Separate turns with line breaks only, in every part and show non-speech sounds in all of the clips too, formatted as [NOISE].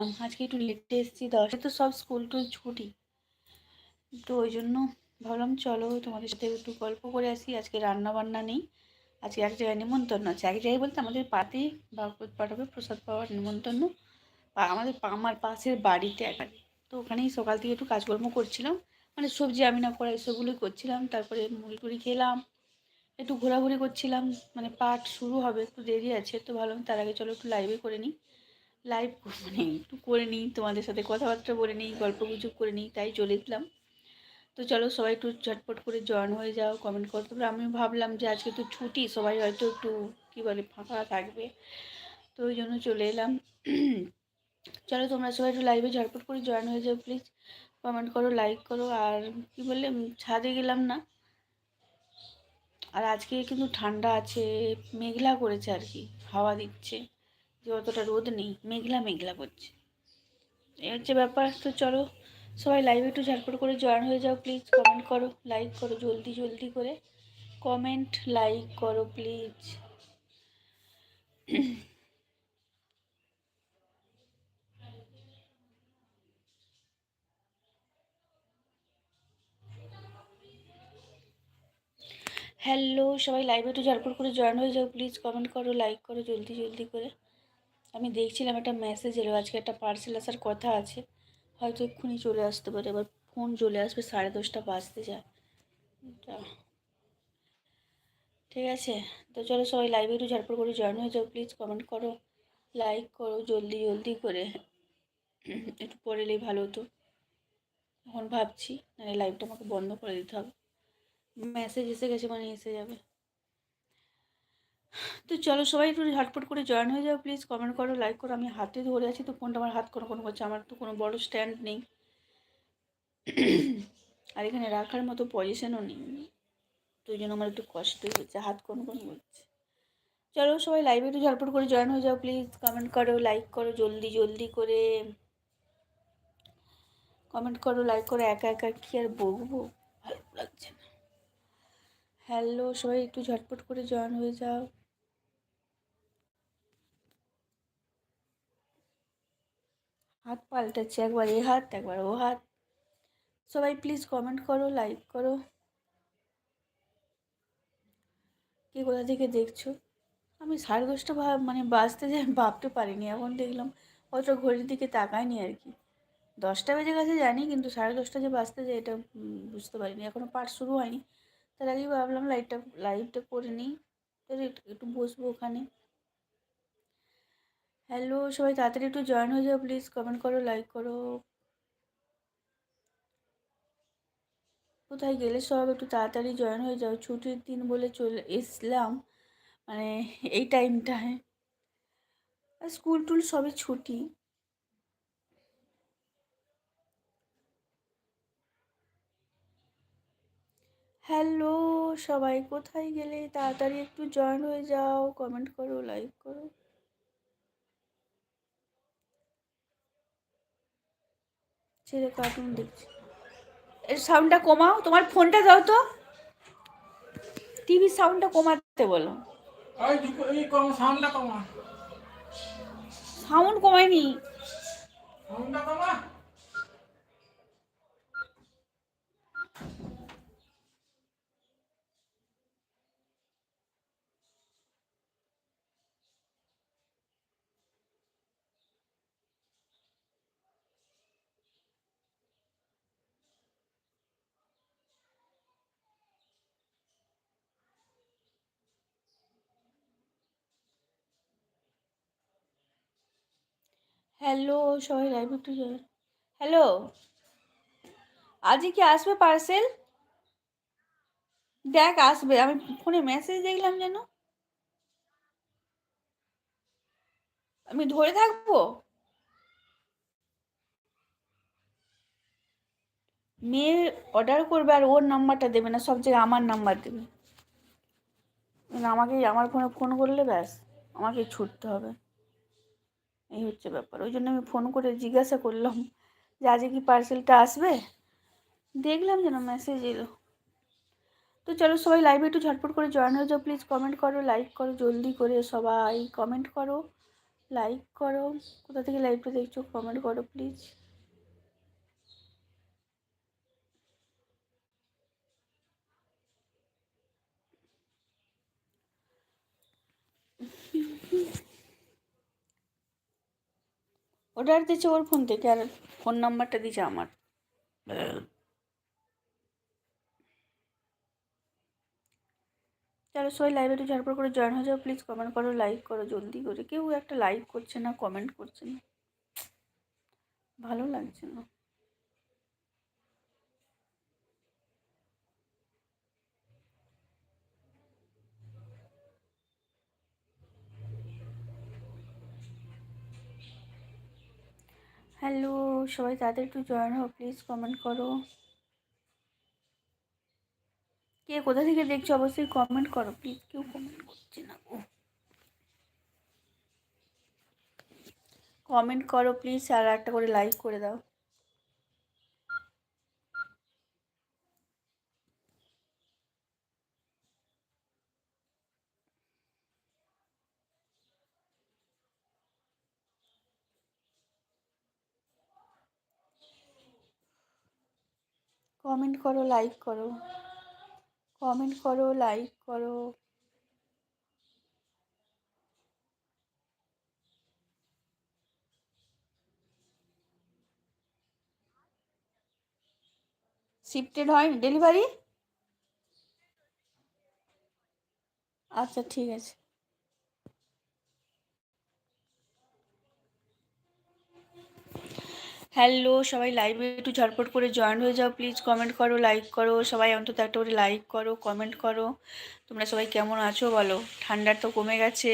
আজকে একটু লেটে এসেছি, দশে তো সব স্কুল টুল ছুটি। তো ওই জন্য ভাবলাম চলো তোমাদের সাথে একটু গল্প করে আসি, আজকে রান্না বান্না নেই, আজকে এক জায়গায় নিমন্ত্রণ আছে। এক জায়গায় বলতে আমাদের পাতে ভাগবত পাঠাবে, প্রসাদ পাওয়ার নিমন্ত্রণ। আমাদের আমার পাশের বাড়িতে এখানে তো ওখানেই সকাল থেকে একটু কাজকর্ম করছিলাম মানে সবজি আমি না করা এসবগুলোই করছিলাম, তারপরে মুড়ি টুড়ি খেলাম, একটু ঘোরাঘুরি করছিলাম মানে পাঠ শুরু হবে, একটু দেরি আছে, তো ভাবলাম তার আগে চলো একটু লাইভে করে নিই। লাইভ মানে একটু করে নিই, তোমাদের সাথে কথাবার্তা বলে নিই, গল্প গুজব করে নিই, তাই চলে এসলাম তো চলো সবাই একটু ঝটপট করে জয়েন হয়ে যাও কমেন্ট করতে পারো আমি ভাবলাম যে আজকে তো ছুটি, সবাই হয়তো একটু, কী বলে, ফাঁকা থাকবে। তো ওই জন্য চলে এলাম। চলো তোমরা সবাই একটু লাইভে ঝটপট করে জয়েন হয়ে যাও প্লিজ কমেন্ট করো লাইক করো, আর কি বললে ছাদে গেলাম না। আর আজকে কিন্তু ঠান্ডা আছে, মেঘলা করেছে আর কি, হাওয়া দিচ্ছে। যে অতটা রোদ নেই, মেঘলা মেঘলা করছে। এই হচ্ছে ব্যাপার, তো চলো সবাই লাইভে একটু ঝটপট করে জয়েন হয়ে যাও প্লিজ কমেন্ট করো লাইক করো, জলদি জলদি করে। কমেন্ট লাইক করো প্লিজ হ্যালো সবাই লাইভে একটু ঝটপট করে জয়েন হয়ে যাও প্লিজ কমেন্ট করো লাইক করো, জলদি জলদি করে। আমি দেখছিলাম একটা মেসেজ এলো, আজকে একটা পার্সেল আসার কথা আছে। হয়তো এক্ষুনি চলে আসতে পারে, এবার ফোন চলে আসবে, সাড়ে দশটা বাজতে যায়। ঠিক আছে? তো চলো সবাই লাইভে একটু ঝটপট করে জয়েন হয়ে যাও প্লিজ কমেন্ট করো লাইক করো, জলদি জলদি করে। একটু পরে এলেই ভালো হতো। এখন ভাবছি, নাহলে লাইভটা আমাকে বন্ধ করে দিতে হবে। মেসেজ এসে গেছে মানে এসে যাবে। তো চলো সবাই একটু ঝটপট করে জয়েন হয়ে যাও প্লিজ কমেন্ট করো লাইক করো। আমি হাতে ধরে আছি তো ফোনটা আমার হাত কোনো কোনো করছে, আমার তো কোনো বড় স্ট্যান্ড নেই। আর এখানে রাখার মতো পজিশনও নেই। তো জন্য আমার একটু কষ্টই হচ্ছে, হাত কোন কোন করছে। চলো সবাই লাইভে একটু ঝটপট করে জয়েন হয়ে যাও প্লিজ কমেন্ট করো লাইক করো, জলদি জলদি করে। কমেন্ট করো লাইক করো, একা একা কি আর বকবো ভালো লাগছে না। হ্যালো সবাই একটু ঝটপট করে জয়েন হয়ে যাও। হাত পাল্টাচ্ছে একবার এ হাত, একবার ও হাত। সবাই প্লিজ কমেন্ট করো লাইক করো। কে কোথা থেকে দেখছ? আমি সাড়ে দশটা মানে বাজতে যাই ভাবতে পারিনি, এখন দেখলাম অত ঘড়ির দিকে তাকায়নি আর কি। দশটা বেজে গেছে জানি, কিন্তু সাড়ে দশটা যে বাজতে যায় এটা বুঝতে পারিনি। এখনও পাঠ শুরু হয়নি। তার আগেই ভাবলাম লাইটটা লাইভটা করে নিই। একটু বসবো ওখানে। হ্যালো সবাই তাড়াতাড়ি একটু জয়েন হয়ে যাও প্লিজ কমেন্ট করো লাইক করো। কোথায় গেলে সব একটু তাড়াতাড়ি জয়েন হয়ে যাও? ছুটির দিন বলে চলে এসলাম মানে এই টাইমটায় স্কুল টুল সবই ছুটি। হ্যালো সবাই কোথায় গেলে তাড়াতাড়ি একটু জয়েন হয়ে যাও কমেন্ট করো লাইক করো। ছেলে কার্টুন দেখছে। এর সাউন্ডটা কমাও তোমার ফোনটা দাও তো। টিভির সাউন্ডটা কমাতে বলো। সাউন্ড কমায়নি।
সাউন্ডটা কমা।
হ্যালো সবাই লাইভ একটু হ্যালো আজকে কি আসবে পার্সেল দেখ, আসবে। আমি ফোনে মেসেজ দেখলাম যেন। আমি ধরে থাকব? মেয়ে অর্ডার করবে আর ওর নাম্বারটা দেবে না, সব জায়গায় আমার নাম্বার দেবে। আমাকে আমার ফোনে ফোন করলে ব্যাস আমাকে ছুটতে হবে। এই হচ্ছে ব্যাপার। ওই জন্য আমি ফোন করে জিজ্ঞাসা করলাম যে আজকে কি পার্সেলটা আসবে? দেখলাম যেন মেসেজ এলো। তো চলো সবাই লাইভে একটু ঝটপট করে জয়েন হয়ে যাও প্লিজ কমেন্ট করো লাইক করো, জলদি করে সবাই কমেন্ট করো লাইক করো। কোথা থেকে লাইভটা দেখছ কমেন্ট করো প্লিজ অর্ডার দিচ্ছে ওর ফোন থেকে, আর ফোন নাম্বারটা দিচ্ছে আমার। চলো সবাই লাইভে একটু ঝাড়পড় করে জয়েন হয়ে যাও প্লিজ কমেন্ট করো লাইক করো, জলদি করে। কেউ একটা লাইক করছে না কমেন্ট করছে না। ভালো লাগছে না। হ্যালো সবাই তাদের একটু জয়েন হও প্লিজ কমেন্ট করো। কে কোথা থেকে দেখছ, অবশ্যই কমেন্ট করো প্লিজ কেউ কমেন্ট করছে না গো। কমেন্ট করো প্লিজ আর একটা করে লাইক করে দাও। কমেন্ট করো লাইক করো। কমেন্ট করো লাইক করো। শিফটেড হয়? ডেলিভারি আচ্ছা ঠিক আছে। হ্যালো, সবাই লাইভে একটু ঝটপট করে জয়েন হয়ে যাও প্লিজ কমেন্ট করো লাইক করো, সবাই অন্তত একটা করে লাইক করো কমেন্ট করো। তোমরা সবাই কেমন আছো বলো? ঠান্ডার তো কমে গেছে।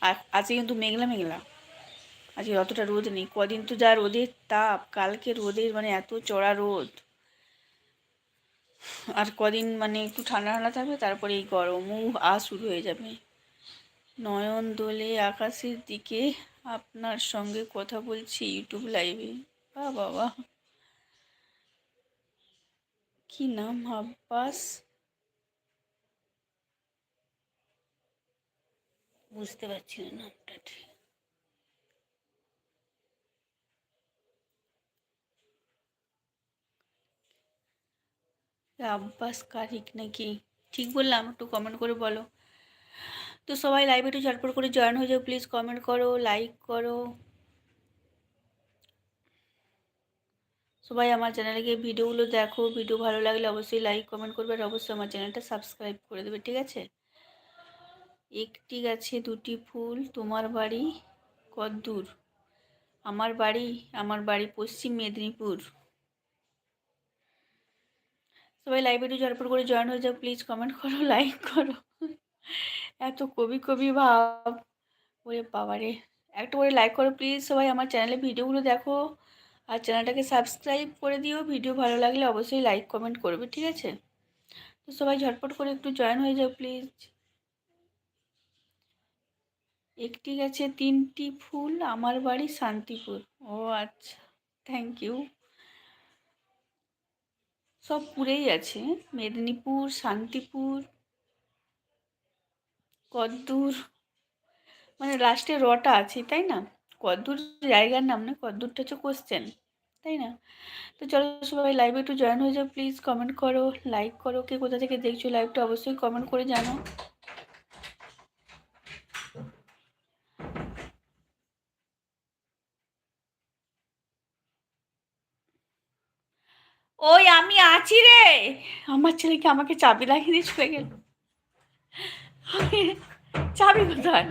আর আজকে কিন্তু মেঘলা মেঘলা। আজকে অতটা রোদ নেই। কদিন তো যা রোদের তাপ, কালকে রোদের মানে এত চড়া রোদ। আর কদিন মানে একটু ঠান্ডা ঠান্ডা থাকবে, তারপরে এই গরমও আ শুরু হয়ে যাবে। নয়ন দোলে আকাশের দিকে আপনার সঙ্গে কথা বলছি ইউটিউব লাইভে বা বাবা। কি নাম, আব্বাস? বুঝতে পারছি না নামটা ঠিক। আব্বাস কারিক নাকি? ঠিক বললাম, একটু কমেন্ট করে বলো। তো সবাই লাইভে একটু ঝটপট করে জয়েন হয়ে যাও প্লিজ কমেন্ট করো লাইক করো। সবাই আমার চ্যানেলে গিয়ে ভিডিওগুলো দেখো। ভিডিও ভালো লাগলে অবশ্যই লাইক কমেন্ট করবে আর অবশ্যই আমার চ্যানেলটা সাবস্ক্রাইব করে দেবে, ঠিক আছে? একটি গাছে দুটি ফুল, তোমার বাড়ি কদ্দূর আমার বাড়ি আমার বাড়ি পশ্চিম মেদিনীপুর। সবাই লাইভে একটু ঝটপট করে জয়েন হয়ে যাও প্লিজ কমেন্ট করো লাইক করো। এত কবি কবি ভাব। ওরে বাবারে। একটা করে লাইক করো প্লিজ সবাই আমার চ্যানেলে ভিডিওগুলো দেখো। আর চ্যানেলটাকে সাবস্ক্রাইব করে দিও। ভিডিও ভালো লাগলে অবশ্যই লাইক, কমেন্ট করবে, ঠিক আছে? তো সবাই ঝটপট করে একটু জয়েন হয়ে যাও, প্লিজ। একটি গাছে তিনটি ফুল, আমার বাড়ি শান্তিপুর। ও আচ্ছা থ্যাংক ইউ সব পুরেই আছে, মেদিনীপুর, শান্তিপুর, কদ্দূর। মানে লাস্টে রটা আছে, তাই না? কদ্দূর জায়গার নাম না কদ্দূরটা হচ্ছে কোশ্চেন তাই না? তো চলো সবাই লাইভে একটু জয়েন হয়ে যাও প্লিজ কমেন্ট করো লাইক করো, কে কোথা থেকে দেখছ লাইভটা অবশ্যই কমেন্ট করে জানো। ওই আমি আছি রে! আমার ছেলেকে আমাকে চাবি লাগিয়ে দিয়ে ছুঁয়ে গেল। চাবি কোথায়?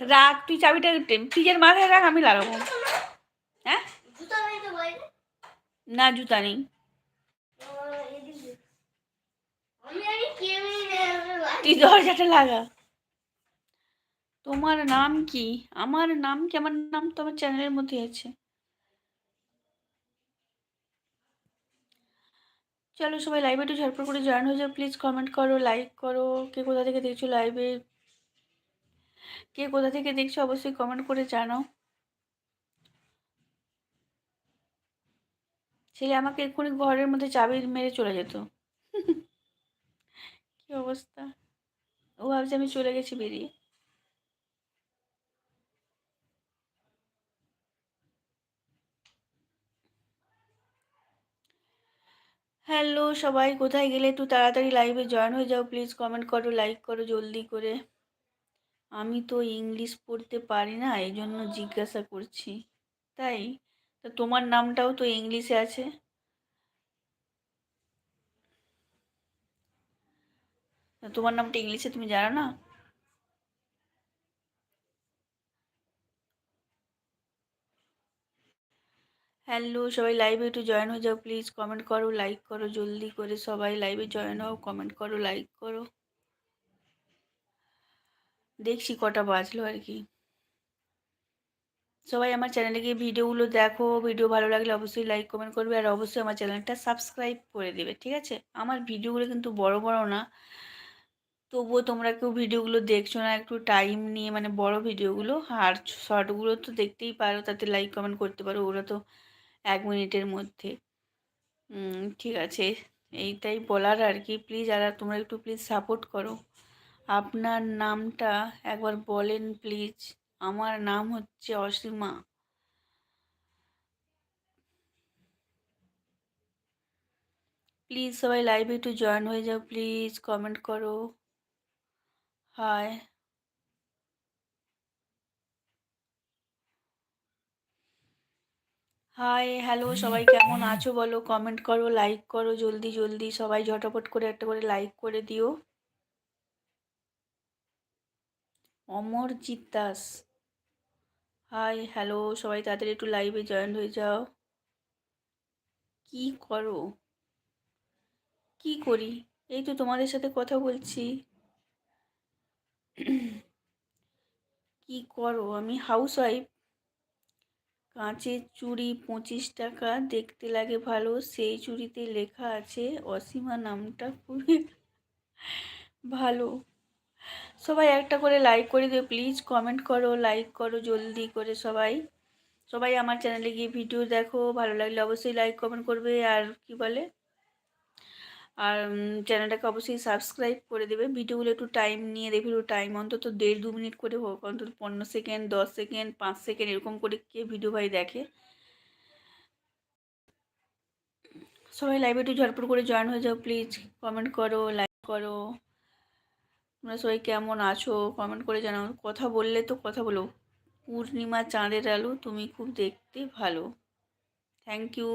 রাখ, তুই চাবিটা ফ্রিজের মাথায় রাখ, আমি লাগাবো। হ্যাঁ? না, জুতা নেই। তুই দরজাটা লাগা। তোমার নাম কি? আমার নাম কি? আমার নাম তো আমার চ্যানেলের মধ্যে আছে। চলো সবাই লাইভে একটু ঝটপট করে জয়েন হয়ে যাও। প্লিজ কমেন্ট করো লাইক করো। কে কোথা থেকে দেখছ লাইভে কে কোথা থেকে দেখছ অবশ্যই কমেন্ট করে জানাও। ছেলে আমাকে এক্ষুনি ঘরের মধ্যে চাবি মেরে চলে যেত। [LAUGHS] কি অবস্থা? ও ভাবছে আমি চলে গেছি বেরিয়ে। হ্যালো সবাই, কোথায় গেলে একটু তাড়াতাড়ি লাইভে জয়েন হয়ে যাও। প্লিজ কমেন্ট করো লাইক করো, জলদি করে। আমি তো ইংলিশ পড়তে পারি না এই জন্য জিজ্ঞাসা করছি। তাই? তা তোমার নামটাও তো ইংলিশে আছে। তোমার নামটা ইংলিশে তুমি জানো না? হ্যালো, সবাই লাইভে একটু জয়েন হয়ে যাও, প্লিজ। কমেন্ট করো, লাইক করো, জলদি করে সবাই লাইভে জয়েন হও, কমেন্ট করো, লাইক করো। দেখছি কটা বাজলো আর কি। সবাই আমার চ্যানেলে গিয়ে ভিডিওগুলো দেখো ভিডিও ভালো লাগলে অবশ্যই লাইক কমেন্ট করবে আর অবশ্যই আমার চ্যানেলটা সাবস্ক্রাইব করে দেবে, ঠিক আছে? আমার ভিডিওগুলো কিন্তু বড় বড় না। তবুও তোমরা কেউ ভিডিওগুলো দেখছ না, একটু টাইম নিয়ে মানে বড় ভিডিওগুলো আর শর্টগুলো তো দেখতেই পারো, তাতে লাইক কমেন্ট করতে পারো ওরা তো এক মিনিটের মধ্যে। ঠিক আছে, এইটাই বলার আর কি। প্লিজ আর তোমরা একটু প্লিজ সাপোর্ট করো। আপনার নামটা একবার বলেন প্লিজ। আমার নাম হচ্ছে অসীমা। প্লিজ সবাই লাইভে একটু জয়েন হয়ে যাও প্লিজ, কমেন্ট করো। হাই। হাই, হ্যালো, সবাই কেমন আছো বলো? কমেন্ট করো, লাইক করো, জলদি জলদি সবাই ঝটাপট করে একটা করে লাইক করে দিও। অমরজিৎ দাস। হাই হ্যালো সবাই তাড়াতাড়ি একটু লাইভে জয়েন হয়ে যাও। কি করো? কি করি? এই তো তোমাদের সাথে কথা বলছি। কি করো? আমি হাউস ওয়াইফ কাঁচের চুড়ি পঁচিশ টাকা, দেখতে লাগে ভালো। সেই চুড়িতে লেখা আছে, অসীমা নামটা খুবই ভালো। সবাই একটা করে লাইক করে দিও প্লিজ কমেন্ট করো লাইক করো, জলদি করে সবাই। সবাই আমার চ্যানেলে গিয়ে ভিডিও দেখো, ভালো লাগলে অবশ্যই লাইক কমেন্ট করবে আর কি বলে? আর চ্যানেলটাকে অবশ্যই সাবস্ক্রাইব করে দেবে। ভিডিওগুলো একটু টাইম নিয়ে দেবে একটু টাইম অন্তত দেড় দু মিনিট করে হোক, অন্তত পনেরো সেকেন্ড দশ সেকেন্ড পাঁচ সেকেন্ড এরকম করে কে ভিডিও ভাই দেখে? সবাই লাইভে একটু ঝটপট করে জয়েন হয়ে যাও প্লিজ কমেন্ট করো লাইক করো। তোমরা সবাই কেমন আছো? কমেন্ট করে জানাও। কথা বললে তো কথা বলো। পূর্ণিমা চাঁদের আলো, তুমি খুব দেখতে ভালো। থ্যাংক ইউ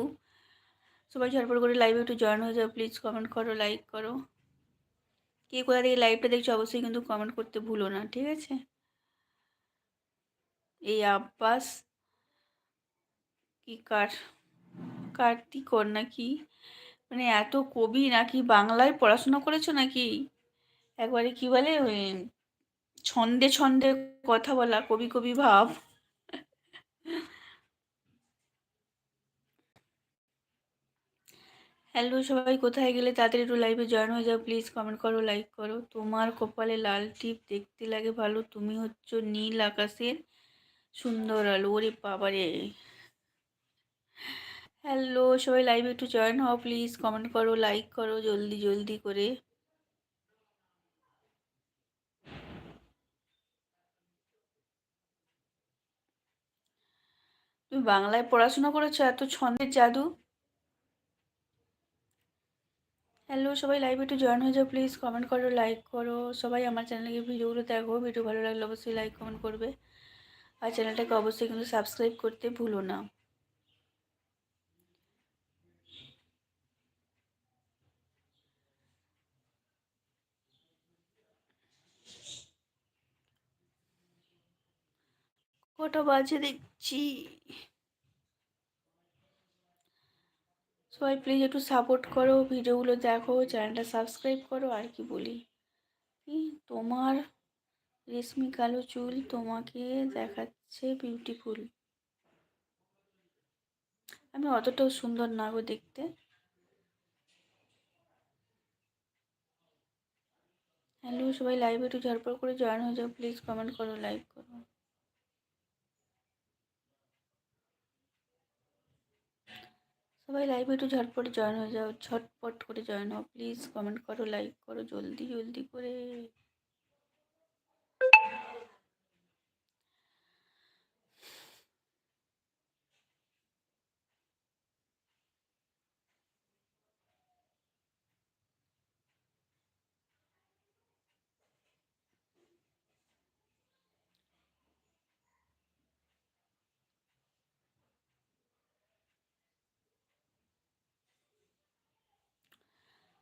সবাই ঝটপট করে লাইভে একটু জয়েন হয়ে যাও প্লিজ কমেন্ট করো লাইক করো। কে কোথা থেকে লাইভটা দেখছ অবশ্যই কিন্তু কমেন্ট করতে ভুলো না, ঠিক আছে? এই আব্বাস, কি কার কার্তিকর নাকি? মানে এত কবি নাকি বাংলায় পড়াশোনা করেছ নাকি? একবারে কি বলে ছন্দে ছন্দে কথা বলা, কবি কবি ভাব। হ্যালো সবাই কোথায় গেলে তাড়াতাড়ি একটু লাইভে জয়েন হয়ে যাও প্লিজ কমেন্ট করো লাইক করো। তোমার কপালে লাল টিপ দেখতে লাগে ভালো, তুমি হচ্ছ নীল আকাশের সুন্দর আলো, ওরে বাবারে। হ্যালো সবাই লাইভে একটু জয়েন হও প্লিজ কমেন্ট করো লাইক করো, জলদি জলদি করে। তুমি বাংলায় পড়াশোনা করেছ, এত ছন্দের জাদু। হ্যালো সবাই লাইভ একটু জয়েন হয়ে যাও প্লিজ কমেন্ট করো লাইক করো। সবাই আমার চ্যানেলে ভিডিওগুলো দেখো ভিডিও ভালো লাগলে অবশ্যই লাইক কমেন্ট করবে। আর চ্যানেলটাকে অবশ্যই কিন্তু সাবস্ক্রাইব করতে ভুলো না। কটা বাজে দেখছি। সবাই প্লিজ একটু সাপোর্ট করো, ভিডিওগুলো দেখো চ্যানেলটা সাবস্ক্রাইব করো, আর কি বলি। তোমার রেশমি কালো চুল তোমাকে দেখাচ্ছে বিউটিফুল আমি অতটাও সুন্দর না গো দেখতে। হ্যালো সবাই লাইভে একটু ঝড়পড় করে জয়েন হয়ে যাও প্লিজ কমেন্ট করো লাইক করো। সবাই লাইভে একটু ঝটপট জয়েন হয়ে যাও, ঝটপট করে জয়েন হও প্লিজ কমেন্ট করো লাইক করো, জলদি জলদি করে।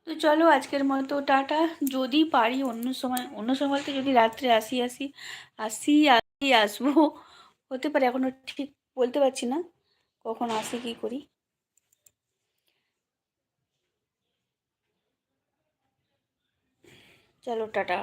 তো চলো আজকের মতো টাটা। যদি পারি অন্য সময় অন্য সময় বলতে যদি রাত্রে আসি আসি আসি আসি, আসব। হতে পারে এখনও ঠিক বলতে পারছি না কখন আসি, কি করি। চলো টাটা।